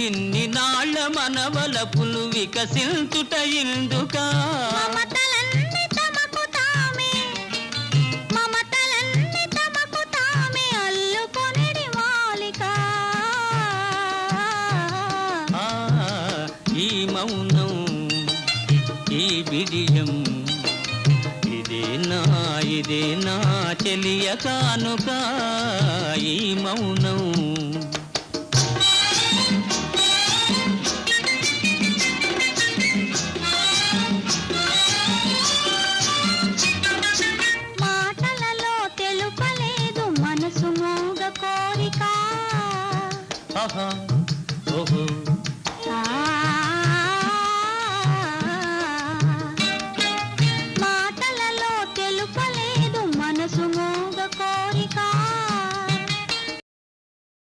ఇన్ని నాళ్ళ మనవలపులు వికసించుట ఇందుకా మమతలన్నీ తమకు తామే మమతలన్నీ తమకు తామే అల్లుకొనిడి మాలిక. ఆ, ఈ మౌనం ఈ బిడియం ఇదే నా ఇదే నా చెలియ కానుక? ఈ మౌనం Oh oh oh ho. Ah.